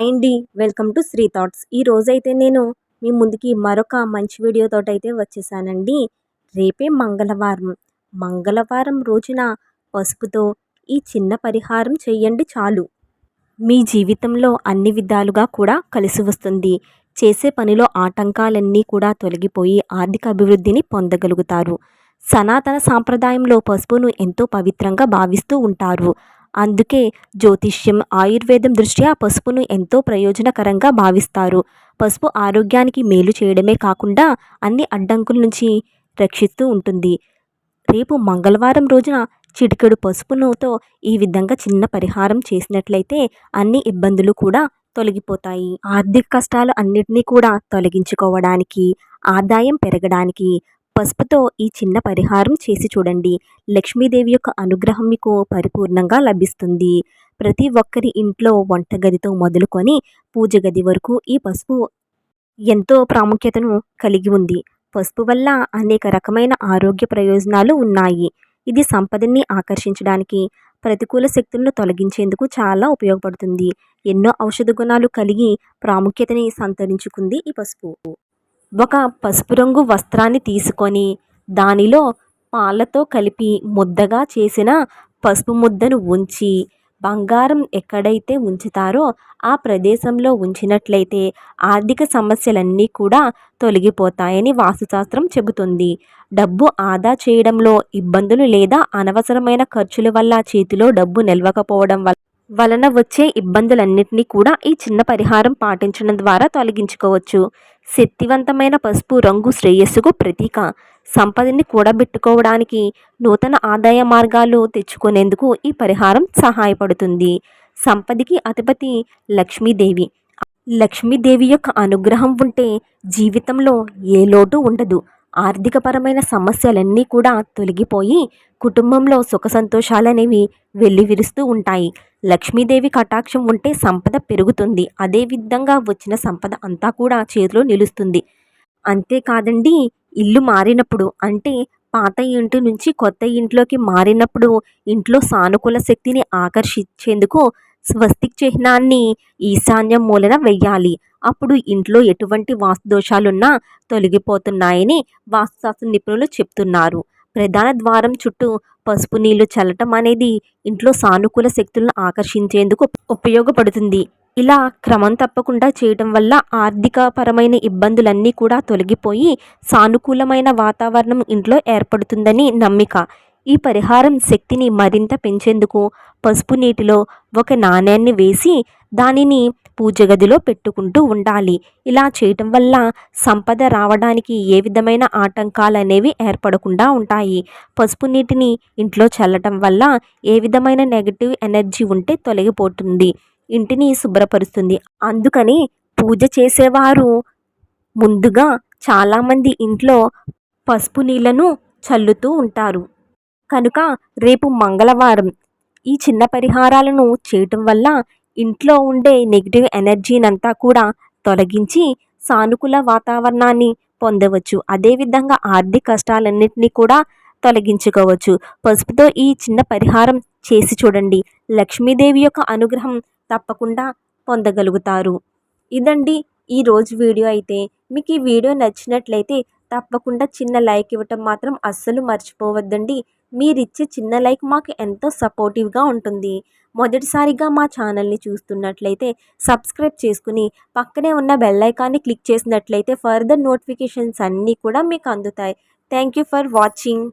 అండి welcome to Shri thoughts. ఈ రోజైతే నేను మీ ముందుకి మరొక మంచి వీడియోతో అయితే వచ్చేసానండి. రేపే మంగళవారం. మంగళవారం రోజున పసుపుతో ఈ చిన్న పరిహారం చేయండి చాలు. మీ జీవితంలో అన్ని విధాలుగా కూడా కలిసి వస్తుంది. చేసే పనిలో ఆటంకాలన్నీ కూడా తొలగిపోయి ఆర్థిక అభివృద్ధిని పొందగలుగుతారు. సనాతన సాంప్రదాయంలో పసుపును ఎంతో పవిత్రంగా భావిస్తూ ఉంటారు. అందుకే జ్యోతిష్యం ఆయుర్వేదం దృష్ట్యా పసుపును ఎంతో ప్రయోజనకరంగా భావిస్తారు. పసుపు ఆరోగ్యానికి మేలు చేయడమే కాకుండా అన్ని అడ్డంకుల నుంచి రక్షిస్తూ ఉంటుంది. రేపు మంగళవారం రోజున చిటికెడు పసుపునుతో ఈ విధంగా చిన్న పరిహారం చేసినట్లయితే అన్ని ఇబ్బందులు కూడా తొలగిపోతాయి. ఆర్థిక కష్టాలు అన్నిటినీ కూడా తొలగించుకోవడానికి ఆదాయం పెరగడానికి పసుపుతో ఈ చిన్న పరిహారం చేసి చూడండి. లక్ష్మీదేవి యొక్క అనుగ్రహం మీకు పరిపూర్ణంగా లభిస్తుంది. ప్రతి ఒక్కరి ఇంట్లో వంటగదితో మొదలుకొని పూజ గది వరకు ఈ పసుపు ఎంతో ప్రాముఖ్యతను కలిగి ఉంది. పసుపు వల్ల అనేక రకమైన ఆరోగ్య ప్రయోజనాలు ఉన్నాయి. ఇది సంపదని ఆకర్షించడానికి ప్రతికూల శక్తులను తొలగించేందుకు చాలా ఉపయోగపడుతుంది. ఎన్నో ఔషధ గుణాలు కలిగి ప్రాముఖ్యతని సంతరించుకుంది ఈ పసుపు. ఒక పసుపు రంగు వస్త్రాన్ని తీసుకొని దానిలో పాలతో కలిపి ముద్దగా చేసిన పసుపు ముద్దను ఉంచి బంగారం ఎక్కడైతే ఉంచుతారో ఆ ప్రదేశంలో ఉంచినట్లయితే ఆర్థిక సమస్యలన్నీ కూడా తొలగిపోతాయని వాస్తుశాస్త్రం చెబుతుంది. డబ్బు ఆదా చేయడంలో ఇబ్బందులు లేదా అనవసరమైన ఖర్చుల వల్ల చేతిలో డబ్బు నిల్వకపోవడం వల్ల వలన వచ్చే ఇబ్బందులన్నింటినీ కూడా ఈ చిన్న పరిహారం పాటించడం ద్వారా తొలగించుకోవచ్చు. శక్తివంతమైన పసుపు రంగు శ్రేయస్సుకు ప్రతీక. సంపదని కూడబెట్టుకోవడానికి నూతన ఆదాయ మార్గాలు తెచ్చుకునేందుకు ఈ పరిహారం సహాయపడుతుంది. సంపదికి అధిపతి లక్ష్మీదేవి. లక్ష్మీదేవి యొక్క అనుగ్రహం ఉంటే జీవితంలో ఏ లోటు ఉండదు. ఆర్థికపరమైన సమస్యలన్నీ కూడా తొలగిపోయి కుటుంబంలో సుఖ సంతోషాలనేవి వెల్లివిరుస్తూ ఉంటాయి. లక్ష్మీదేవి కటాక్షం ఉంటే సంపద పెరుగుతుంది. అదేవిధంగా వచ్చిన సంపద అంతా కూడా చేతిలో నిలుస్తుంది. అంతేకాదండి ఇల్లు మారినప్పుడు అంటే పాత ఇంటి నుంచి కొత్త ఇంట్లోకి మారినప్పుడు ఇంట్లో సానుకూల శక్తిని ఆకర్షించేందుకు స్వస్తిక్ చిహ్నాన్ని ఈశాన్యం మూలన వెయ్యాలి. అప్పుడు ఇంట్లో ఎటువంటి వాస్తు దోషాలున్నా తొలగిపోతున్నాయని వాస్తుశాస్త్ర నిపుణులు చెప్తున్నారు. ప్రధాన ద్వారం చుట్టూ పసుపు నీళ్ళు చల్లటం అనేది ఇంట్లో సానుకూల శక్తులను ఆకర్షించేందుకు ఉపయోగపడుతుంది. ఇలా క్రమం తప్పకుండా చేయటం వల్ల ఆర్థికపరమైన ఇబ్బందులన్నీ కూడా తొలగిపోయి సానుకూలమైన వాతావరణం ఇంట్లో ఏర్పడుతుందని నమ్మిక. ఈ పరిహారం శక్తిని మరింత పెంచేందుకు పసుపు నీటిలో ఒక నాణ్యాన్ని వేసి దానిని పూజ గదిలో పెట్టుకుంటూ ఉండాలి. ఇలా చేయటం వల్ల సంపద రావడానికి ఏ విధమైన ఆటంకాలు అనేవి ఏర్పడకుండా ఉంటాయి. పసుపు నీటిని ఇంట్లో చల్లటం వల్ల ఏ విధమైన నెగటివ్ ఎనర్జీ ఉంటే తొలగిపోతుంది. ఇంటిని శుభ్రపరుస్తుంది. అందుకని పూజ చేసేవారు ముందుగా చాలామంది ఇంట్లో పసుపు నీళ్ళను చల్లుతూ ఉంటారు. కనుక రేపు మంగళవారం ఈ చిన్న పరిహారాలను చేయటం వల్ల ఇంట్లో ఉండే నెగిటివ్ ఎనర్జీనంతా కూడా తొలగించి సానుకూల వాతావరణాన్ని పొందవచ్చు. అదేవిధంగా ఆర్థిక కష్టాలన్నింటినీ కూడా తొలగించుకోవచ్చు. పసుపుతో ఈ చిన్న పరిహారం చేసి చూడండి. లక్ష్మీదేవి యొక్క అనుగ్రహం తప్పకుండా పొందగలుగుతారు. ఇదండి ఈరోజు వీడియో అయితే. మీకు ఈ వీడియో నచ్చినట్లయితే తప్పకుండా చిన్న లైక్ ఇవ్వటం మాత్రం అస్సలు మర్చిపోవద్దండి. మీరిచ్చే చిన్న లైక్ మాకు ఎంతో సపోర్టివ్గా ఉంటుంది. మొదటిసారిగా మా ఛానల్ని చూస్తున్నట్లయితే సబ్స్క్రైబ్ చేసుకుని పక్కనే ఉన్న బెల్ ఐకాన్ని క్లిక్ చేసినట్లయితే ఫర్దర్ నోటిఫికేషన్స్ అన్నీ కూడా మీకు అందుతాయి. Thank you for watching.